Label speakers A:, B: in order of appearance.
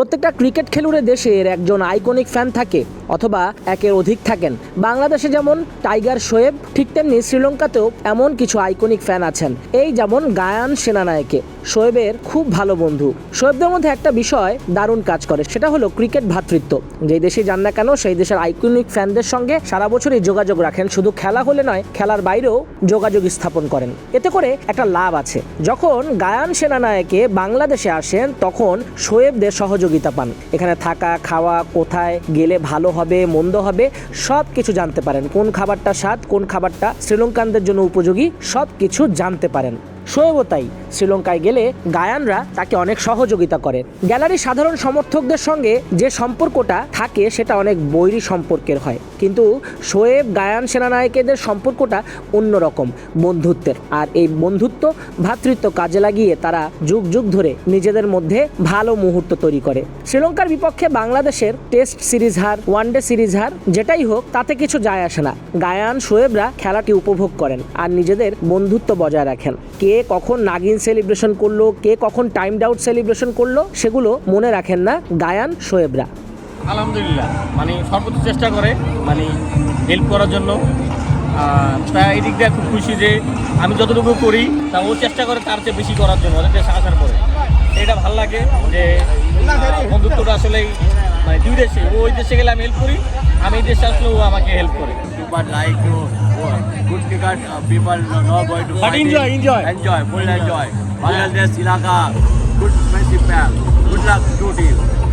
A: প্রত্যেকটা ক্রিকেট খেলুড়ে দেশের একজন আইকনিক ফ্যান থাকে। অথবা একের অধিক থাকেন। বাংলাদেশে যেমন টাইগার শোয়েব ঠিক তেমনি শ্রীলঙ্কাতেও এমন কিছু আইকনিক ফ্যান আছেন। এই যেমন গায়ান সেনানায়কে শোয়েবের খুব ভালো বন্ধু। শোয়েবদের মধ্যে একটা বিষয় দারুণ কাজ করে, সেটা হলো ক্রিকেট ভ্রাতৃত্ব যেই দেশে যান না কেন, সেই দেশের আইকনিক ফ্যানদের সঙ্গে সারা বছরই যোগাযোগ রাখেন। শুধু খেলা হলে নয়, খেলার বাইরেও যোগাযোগ স্থাপন করেন। এতে করে একটা লাভ আছে। যখন গায়ান সেনানায়কে বাংলাদেশে আসেন, তখন শোয়েবদের সহযোগিতা পান। এখানে থাকা, খাওয়া, কোথায় গেলে ভালো হবে, মন্দ হবে, সব কিছু জানতে পারেন। কোন খাবারটা স্বাদ, কোন খাবারটা শ্রীলঙ্কানদের জন্য উপযোগী, সব কিছু জানতে পারেন। শোয়েবও তাই। শ্রীলঙ্কায় গেলে গায়ানরা তাকে অনেক সহযোগিতা করে। গ্যালারির সাধারণ সমর্থকদের সঙ্গে যে সম্পর্কটা থাকে, সেটা অনেক বৈরী সম্পর্কের হয়। কিন্তু শোয়েব গায়ান সেনানায়কেদের সম্পর্কটা অন্যরকম, বন্ধুত্বের। আর এই বন্ধুত্ব ভ্রাতৃত্ব কাজে লাগিয়ে তারা যুগ যুগ ধরে নিজেদের মধ্যে ভালো মুহূর্ত তৈরি করে। শ্রীলঙ্কার বিপক্ষে বাংলাদেশের টেস্ট সিরিজ হার, ওয়ানডে সিরিজ হার, যেটাই হোক, তাতে কিছু যায় আসে না। গায়ান শোয়েবরা খেলাটি উপভোগ করেন আর নিজেদের বন্ধুত্ব বজায় রাখেন। কে কখন নাগিন সেলিব্রেশন করল কে কখন টাইম আউট সেলিব্রেশন করল সেগুলো মনে রাখেন না গায়ান শোয়েবরা।
B: আলহামদুলিল্লাহ মানে সর্বোচ্চ চেষ্টা করে মানে হেল্প করার জন্য। আহ, তা এই দিক দিয়ে খুব খুশি যে আমি যতটুকু করি তা ও চেষ্টা করে তার চেয়ে বেশি করার জন্য দেশে আসার পরে এটা ভালো লাগে যে বন্ধুত্বটা আসলেই মানে দুই দেশে ও ওই দেশে গেলে আমি হেল্প করি আমি এই দেশে আসলে ও আমাকে হেল্প করে।
C: Uh, good cricket. Uh, people know going to.
B: But enjoy, enjoy.
C: Enjoy, full enjoy. Bangladesh, Sri Lanka, good friendship pair. Good luck to team.